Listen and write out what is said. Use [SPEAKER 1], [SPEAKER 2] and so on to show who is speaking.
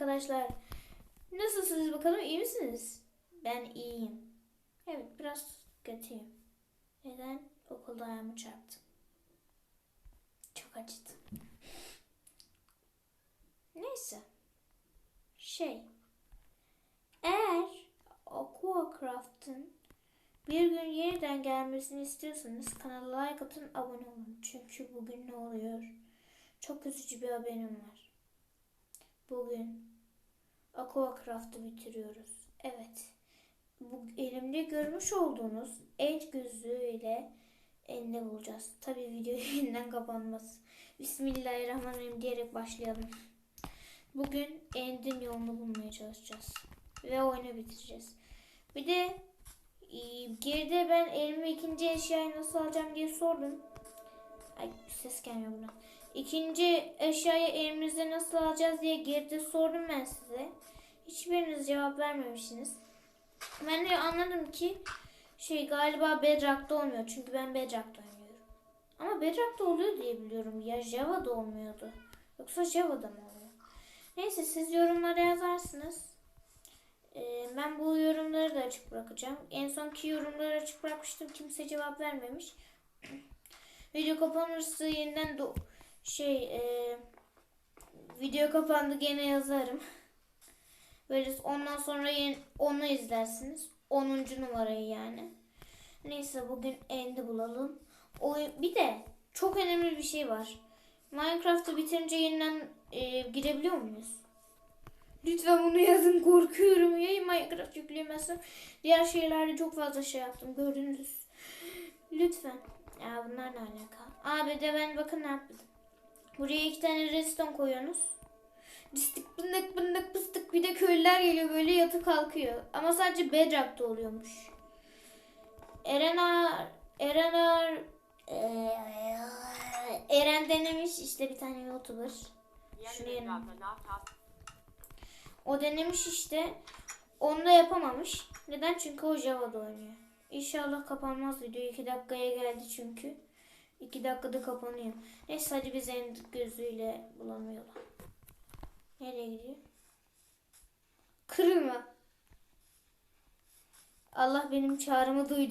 [SPEAKER 1] arkadaşlar. Nasılsınız bakalım iyi misiniz? Ben iyiyim. Evet biraz kötüyüm. Neden? Okulda ayağımı çarptım. Çok acıdı. Neyse. Şey. Eğer Aquacraft'ın bir gün yeniden gelmesini istiyorsanız kanala like atın abone olun. Çünkü bugün ne oluyor? Çok üzücü bir haberim var. Bugün Aquacraft'ı bitiriyoruz. Evet. Bu elimde görmüş olduğunuz end gözlüğüyle elde bulacağız. Tabi video yeniden kapanmaz. Bismillahirrahmanirrahim diyerek başlayalım. Bugün endin yolunu bulmaya çalışacağız. Ve oyunu bitireceğiz. Bir de e, geride ben elime ikinci eşyayı nasıl alacağım diye sordum. Ay ses gelmiyor buna. İkinci eşyayı elimizde nasıl alacağız diye geride sordum ben size. Hiçbiriniz cevap vermemişsiniz. Ben de anladım ki şey galiba Bedrock'ta olmuyor. Çünkü ben Bedrock'ta oynuyorum. Ama Bedrock'ta oluyor diye biliyorum. Ya Java'da olmuyordu. Yoksa Java'da mı oluyor? Neyse siz yorumlara yazarsınız. Ee, ben bu yorumları da açık bırakacağım. En sonki yorumları açık bırakmıştım. Kimse cevap vermemiş. Video kapanırsa yeniden do şey e, video kapandı gene yazarım. Böyle ondan sonra yeni, onu izlersiniz. 10. numarayı yani. Neyse bugün End'i bulalım. O, bir de çok önemli bir şey var. Minecraft'ı bitirince yeniden e, girebiliyor muyuz? Lütfen bunu yazın korkuyorum ya Minecraft yükleyemezsem. Diğer şeylerde çok fazla şey yaptım gördünüz. Lütfen. Ya bunlar ne alaka? Abi de ben bakın ne yaptım. Buraya iki tane redstone koyuyorsunuz. Distik bındık bındık pıstık bir de köylüler geliyor böyle yatı kalkıyor. Ama sadece Bedrock'ta oluyormuş. Erenar Erenar Eren denemiş işte bir tane YouTuber. Şuraya o denemiş işte. Onu da yapamamış. Neden? Çünkü o Java'da oynuyor. İnşallah kapanmaz video. 2 dakikaya geldi çünkü. 2 dakikada kapanıyor. Neyse hadi biz en gözüyle bulamıyorlar. Nereye gidiyor? Kırılma. Allah benim çağrımı duydu.